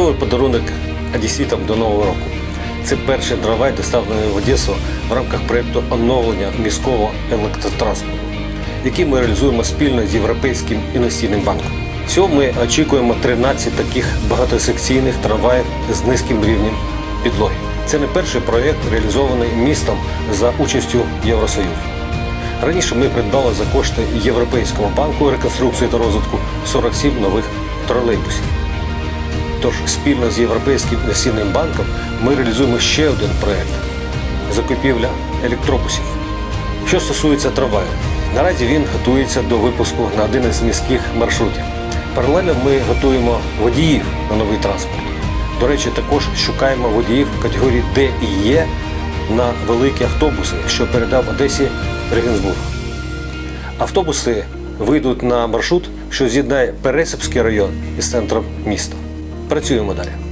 подарунок одеситам до Нового року. Це перший трамвай, доставлений в Одесу в рамках проєкту оновлення міського електротранспорту, який ми реалізуємо спільно з Європейським інвестиційним банком. Всього ми очікуємо 13 таких багатосекційних трамваїв з низьким рівнем підлоги. Це не перший проєкт, реалізований містом за участю Євросоюзу. Раніше ми придбали за кошти Європейського банку реконструкції та розвитку 47 нових тролейбусів. Тож спільно з Європейським інвестиційним банком ми реалізуємо ще один проєкт закупівля електробусів. Що стосується трамваю, наразі він готується до випуску на один із міських маршрутів. Паралельно ми готуємо водіїв на новий транспорт. До речі, також шукаємо водіїв категорії Д і Є на великі автобуси, що передав Одесі Регенсбург. Автобуси вийдуть на маршрут, що з'єднає Пересипський район із центром міста. Працюємо далі.